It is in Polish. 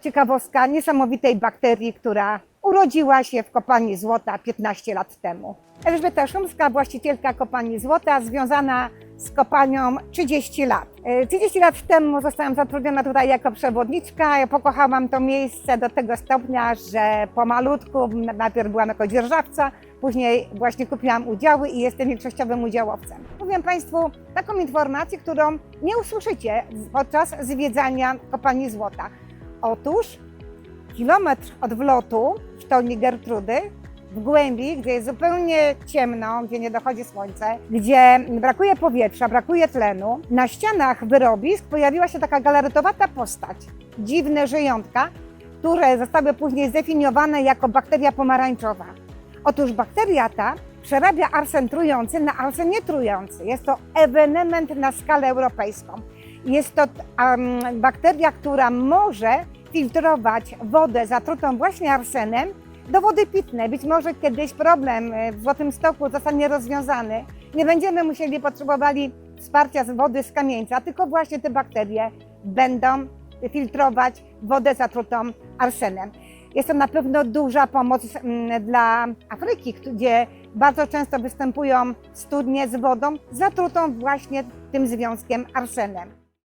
Ciekawostka niesamowitej bakterii, która urodziła się w kopalni złota 15 lat temu. Elżbieta Szumska, właścicielka kopalni złota, związana z kopalnią 30 lat. E, 30 lat temu zostałam zatrudniona tutaj jako przewodniczka. Ja pokochałam to miejsce do tego stopnia, że pomalutku, najpierw byłam jako dzierżawca, później właśnie kupiłam udziały i jestem większościowym udziałowcem. Powiem Państwu taką informację, którą nie usłyszycie podczas zwiedzania kopalni złota. Otóż kilometr od wlotu w sztolni Gertrudy, w głębi, gdzie jest zupełnie ciemno, gdzie nie dochodzi słońce, gdzie brakuje powietrza, brakuje tlenu, na ścianach wyrobisk pojawiła się taka galaretowata postać, dziwne żyjątka, które zostały później zdefiniowane jako bakteria pomarańczowa. Otóż bakteria ta przerabia arsen trujący na arsen nietrujący. Jest to ewenement na skalę europejską. Jest to um, bakteria, która może filtrować wodę zatrutą właśnie arsenem do wody pitnej. Być może kiedyś problem e, w Złotym Stoku zostanie rozwiązany. Nie będziemy musieli potrzebowali wsparcia z wody z kamieńca, tylko właśnie te bakterie będą filtrować wodę zatrutą arsenem. Jest to na pewno duża pomoc mm, dla Afryki, gdzie bardzo często występują studnie z wodą zatrutą właśnie tym związkiem arsenem.